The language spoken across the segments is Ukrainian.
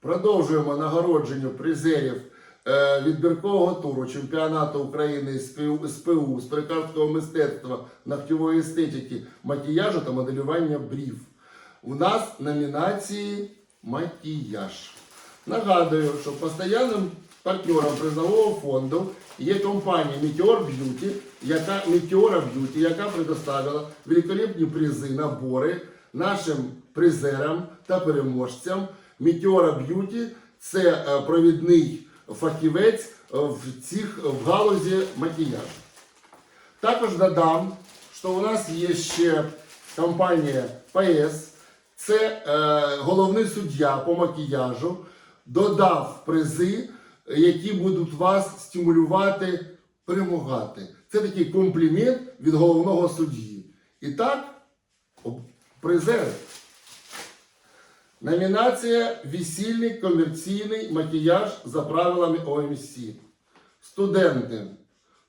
Продовжуємо нагородження призерів е, відбіркового туру чемпіонату України з ПУ, з перекарського мистецтва, ногтєвої естетики, макіяжу та моделювання брів. У нас номінації макіяж. Нагадую, що постійним партнером призового фонду є компанія Meteor Beauty, яка Meteora Beauty, яка предоставила великолепні призи, набори нашим призерам та переможцям. Meteora Beauty – це е, провідний фахівець е, в цих в галузі макіяжу. Також додам, що у нас є ще компанія ПС, це е, головний суддя по макіяжу, додав призи, які будуть вас стимулювати перемагати. Це такий комплімент від головного судді. І так, призери. Номінація Весільний комерційний макіяж за правилами ОМС. Студенти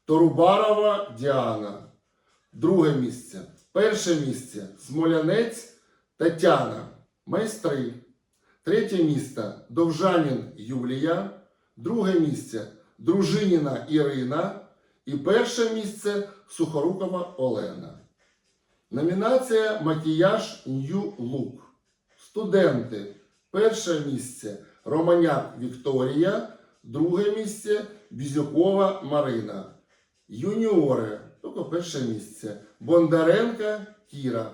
Торубарова Діана. Друге місце. Перше місце Смолянець Тетяна. Майстри. Третє місце Довжанін Юлія. Друге місце Дружиніна Ірина. І перше місце Сухорукова Олена. Номінація Макіяж Нью Лук. Студенти. Перше місце Романяк Вікторія, друге місце Бізюкова Марина. Юніори, тільки перше місце. Бондаренка Кіра.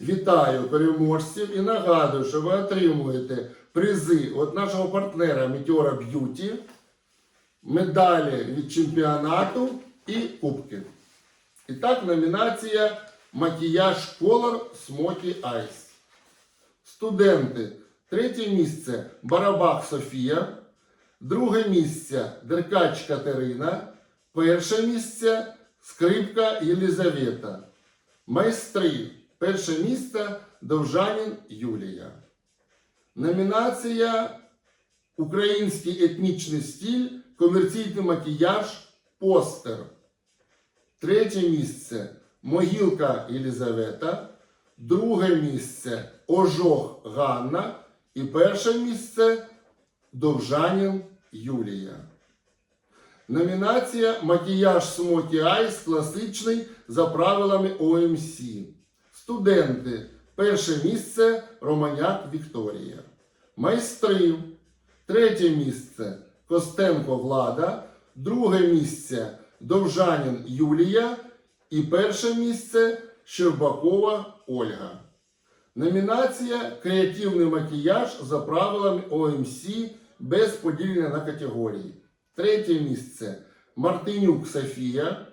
Вітаю переможців і нагадую, що ви отримуєте призи від нашого партнера Meteora Beauty, медалі від чемпіонату і кубки. І так, номінація Макіяж Color Smoky Eyes. Студенти. Третє місце Барабах Софія. Друге місце Деркач Катерина. Перше місце Скрипка Єлизавета. Майстри. Перше місце Довжанін Юлія. Номінація Український етнічний стиль, комерційний макіяж, постер. Третє місце Могилка Єлизавета. Друге місце Ожог Ганна. І перше місце Довжанін Юлія. Номінація Макіяж Smoky Eyes класичний за правилами ОМС. Студенти. Перше місце Романяк Вікторія. Майстри. Третє місце Костенко Влада. Друге місце Довжанін Юлія. І перше місце Щербакова Ольга. Номінація Креативний макіяж за правилами ОМС без поділення на категорії. Третє місце Мартинюк Софія.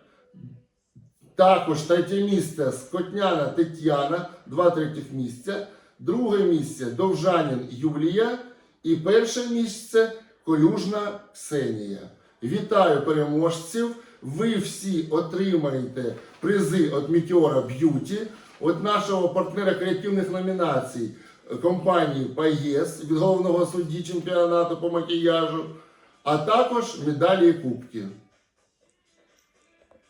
Також третє місце Скотняна Тетяна, два третіх місця. Друге місце Довжанін Юлія. І перше місце Колюжна Ксенія. Вітаю переможців! Ви всі отримаєте призи від Мітеора Б'юті, від нашого партнера креативних номінацій е, компанії ПАЄС від головного судді чемпіонату по макіяжу, а також медалі і кубки.